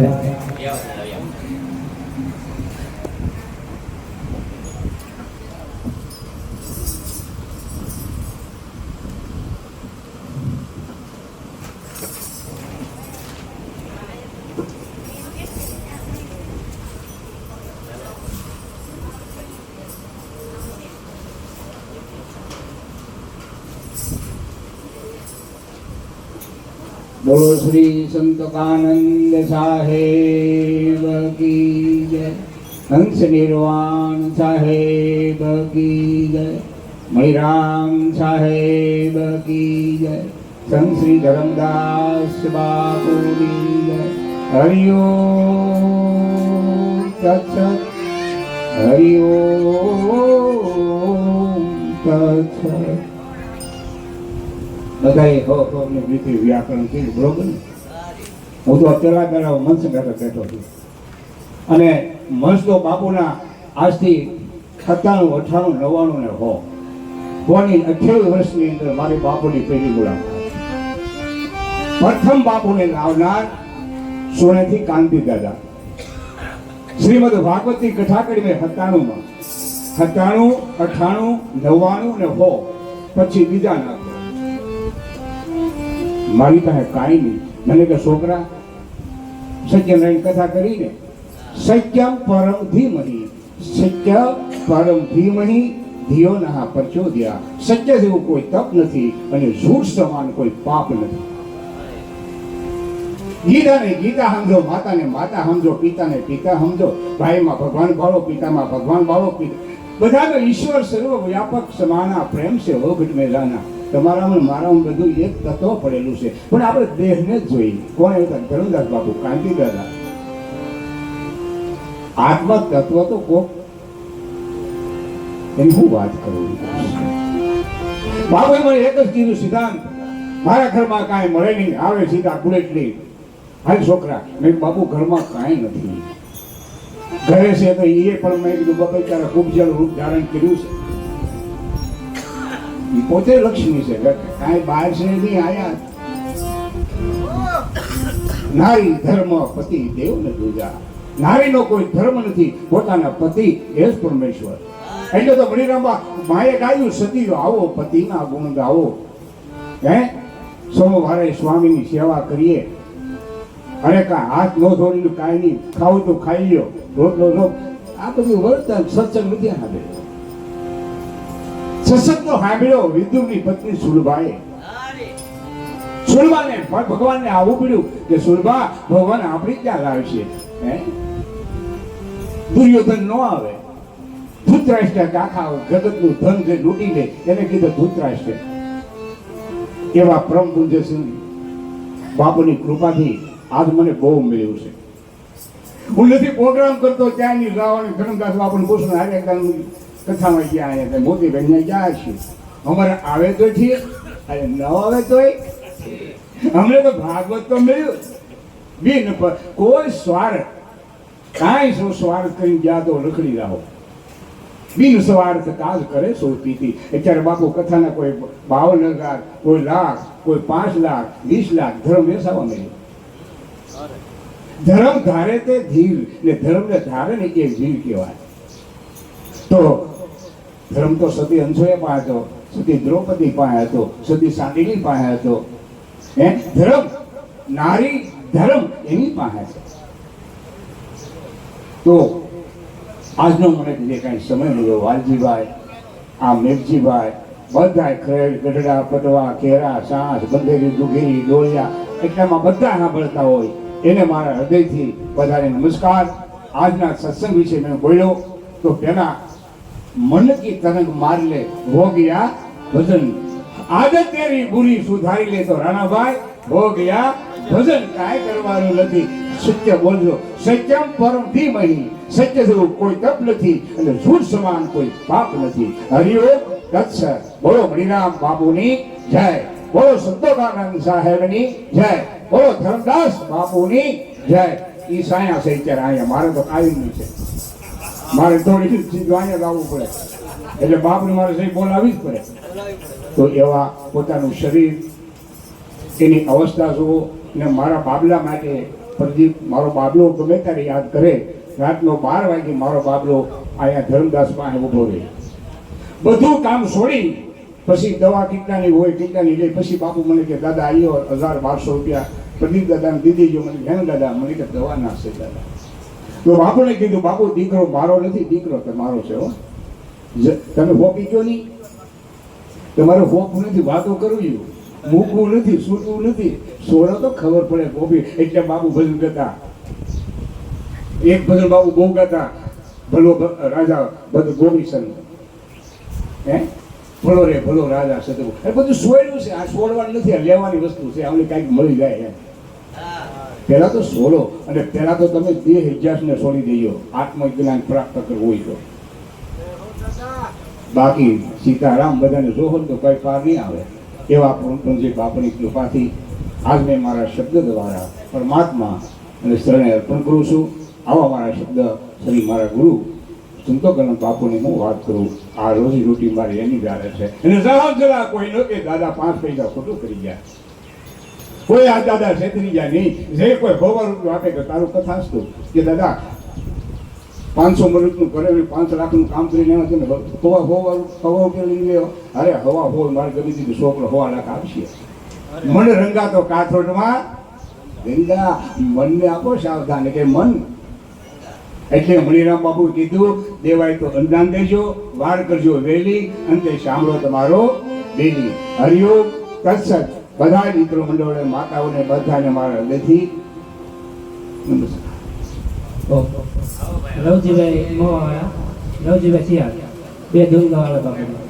Yeah, I બોલો શ્રી સંત કાનંદ સાહેબ કી જય. હંસ નિર્વાણ સાહેબ કી જય. મણિરામ સાહેબ કી જય. સંત શ્રી ધરમદાસ બાપુની જય. હરિયો તત્સત હરિયો તત્સત બધાએ હો હોની નીતિ વ્યાકરણ કર્યું બરોબર ને? હું તો અત્યારે પહેલાં મનસ બેઠો બેઠો છું. અને મનસ તો બાપુના આજથી સત્તાણું અઠાણું નવ્વાણું ને હો. હોની અઠ્યાવીસ વર્ષની અંદર મારી બાપુની પહેલી મુલાકાત પ્રથમ બાપુને લાવનાર સોનેથી કાંતિ દાદા. શ્રીમદ ભાગવતી કથા કરી મેં સત્તાણુંમાં. સત્તાણું અઠાણું નવ્વાણું ને હો. પછી બીજા નાખો મારી પાસે કાંઈ નહીં. મને કે, છોકરા સત્યનારાયણ કથા કરીને સત્યમ પરમ ધીમહી, સત્ય પરમ ધીમહી ધિયો નહા પ્રચોદયા. સત્ય જેવું કોઈ તપ નથી અને ઝૂઠ સમાન કોઈ પાપ નથી. ગીતાને ગીતા સમજો, માતાને માતા સમજો, પિતાને પિતા સમજો, ભાઈમાં ભગવાન ભાળો પિતામાં ભગવાન ભાળો પિતા. બધાનો ઈશ્વર સર્વ વ્યાપક સમાના પ્રેમ છે વગટ મેં જાના તમારામાં મારામાં બધું એક તત્વ પડેલું છે. પણ આપણે દેહને જ જોઈએ. કોણ હતા? ધર્મદાસ બાપુ, કાંતિ દાદા. આત્મા તત્વ તો કોક. એની હું વાત કરું? બાપુએ મને એક જ કીધું, સિદ્ધાંત, મારા ઘરમાં કાંઈ મળે નહીં. આવે સીધા બુલેટલી હાલ છોકરા, મેં બાપુ, ઘરમાં કાંઈ નથી. ઘરે છે તો એ પણ મેં કીધું બાપા ત્યારે ખૂબ જળ રૂપ ધારણ કર્યું છે. ઈ પોતે લક્ષ્મી છે. કાંઈ બહાર છે નહીં આયા. નારી ધર્મ પતિ દેવ ને દુજા નારીનો કોઈ ધર્મ નથી. પોતાના પતિ એ જ પરમેશ્વર. એટલે તો મણિરામા માએ ગાયું, સતી આવો, પતિના ગુણ ગાવો. હે? સોમવારે સ્વામીની સેવા કરીએ. અને કા હાથ નો ધોરીનું કાંઈ નહીં, ખાવું તો ખાઈ લ્યો. રોટલો રોટ આ બધું વર્તન સત્સંગ નથી આવે સત્સંગ તો સાંભળ્યો વિદ્યુની પત્ની સુલભાએ સુલભાને પણ ભગવાનને આવું પડ્યું કે સુલભા ભગવાન આપણી ક્યાં લાવશે હે? દુર્યોધન નો આવે. ધૂતરાષ્ટ્ર આખા જગતનું ધન જે લૂટી લે એને કીધું ધૂતરાષ્ટ્ર. એવા પરમ પૂજ્યસિંહ બાપુની કૃપાથી આજ મને બહુ મળ્યું છે. હું નથી પ્રોગ્રામ કરતો ત્યાંની રાવણ ધરમદાસ બાપુને પૂછું હારે કથામાં ગયા ત્યાં મોતી બહેન ગયા છીએ અમારે આવે તો છીએ અને ન આવે તોય અમને તો ભાગવત તો મળ્યું. બિન કોઈ સ્વાર્થ કાંઈ શું સ્વાર્થ કરી ગયા તો લખડી રહો બિન સ્વાર્થ કાજ કરે સો પીતી અત્યારે બાપુ કથાના કોઈ બાવન હજાર કોઈ લાખ, કોઈ પાંચ લાખ, વીસ લાખ ધર્મ બેસાવા મળ્યો. ધર્મ ધારે તે ધીર, ને ધર્મને ધારે ને એ જીવ કહેવાય. તો ધર્મ તો સતી અંશોએ પાસે હતો, સતી દ્રૌપદી પાસે હતો, સતી સાંડિની પાસે હતો. હે ધર્મ, નારી, ધર્મ એની પાસે છે. તો આજનો મને જે કાંઈ સમય મળ્યો, વાલજીભાઈ, આ મેઘજીભાઈ બધા ખેડ ગઢડા, પટવા કેરા સાસ બંધેરી દુઘેરી, ડોળિયા, એટલામાં બધા સાંભળતા હોય, એને મારા હૃદયથી બધાને નમસ્કાર. આજના સત્સંગ વિશે મેં બોલ્યો, તો પેલા મન કી તરંગ માર લે હો ભજન. આદત તેરી બુરી સુધારી લે તો રાણાભાઈ હો ભજન કાય કરવાનું નથી. સત્ય બોલજો. સત્યમ પરમ ધીમહી. સત્ય જેવું કોઈ તપ નથી અને ઝૂઠ સમાન કોઈ પાપ નથી. હરિઓ તત્સ બોલો મણિરામ બાપુની જય. બોલો સંતોકાનંદ સાહેબની જય. બોલો ધર્મદાસ બાપુની જય. ઈ સાયા છે, અત્યારે અહીંયા. મારે તો આવી છે. મારે થોડી સીધું અહીંયા લાવવું પડે. એટલે બાપને મારે સહી બોલાવી જ પડે. તો એવા પોતાનું શરીર, એની અવસ્થા જુઓ ને મારા બાબલા માટે પ્રદીપ, મારો બાબલો ગમે ત્યારે યાદ કરે, રાતનો બાર વાગે મારો બાબલો અહીંયા ધર્મદાસ પાસે ઊભો રહે. બધું કામ છોડી પછી દવા કેટલાની હોય કેટલાની લે, પછી બાપુ મને કે, દાદા આવ્યો હજાર બારસો રૂપિયા. પ્રદીપ દાદાને દીધી જો, મને ઘેન દાદા. મને કે, દવા નાખશે દાદા. તો બાપુને કીધું, બાપુ, દીકરો મારો નથી, દીકરો તમારો છે હો. તમે હોપી ગયો નહીં? તમારે હોપ નથી, વાતો કરવી મૂકવું નથી, સૂટવું નથી. સોળો તો ખબર પડે, ગોપી. એટલે બાબુ ભજન કરતા એક ભજન બાબુ બહુ ગાતા. ભલો રાજા બધું ગોપી સંત હે? ભલો રે, ભલો રાજા સતગુરુ એ બધું સોયલું છે. આ સોળવાનું નથી, આ લેવાની વસ્તુ છે. આમને કાંઈક મળી જાય એમ. પહેલા તો સોલો અને પહેલાં તો તમે દેહ હિજાસને છોડી દઈયો આત્મજ્ઞાન પ્રાપ્ત કરવું હોય તો. બાકી સીતારામ બધાને જોહો તો કઈ પાર નહીં આવે. એવા પૂર્ણજી બાપની કૃપાથી આજ મેં મારા શબ્દ દ્વારા પરમાત્મા અને શરણે અર્પણ કરું છું. આવા મારા શબ્દ શ્રી મારા ગુરુ સંતોકરણ બાપુની હું વાત કરું. આ રોજી રોટી મારી એની ગારે છે. અને જરા જરા કોઈ ન કે દાદા પાંચ પૈસા ખોટું કરી ગયા. કોઈ આ દાદા છેતરી જાય નહીં. જે કોઈ હોવા રૂપિયો આપે કે તારું કથાસ્તું કે દાદા, પાંચસો મિનિટનું કરે પાંચ લાખનું કામ આવ્યા છે ને હવા હોવા, હવા કે લઈ ગયો. અરે, હવા હોય મારે ગમે દીધું, છોકરો હવા લાખ આપશે. મને રંગાતો કાથરોટમાં, ગંગા, મનને આપો સાવધાન. કે મન, એટલે મણિરામ બાબુ કીધું, દેવાય તો અનુદાન દેજો વાર કરજો વહેલી અંતે સાંભળો તમારો ડેલી હરિયો કચ્છ બધા મિત્રો મંડળે માતાઓને બધાને મારા હૃદયથી નમસ્કાર. લવજીભાઈ મોવાવાળા લવજીભાઈ સિયા બે ધૂન વાળા બાપુ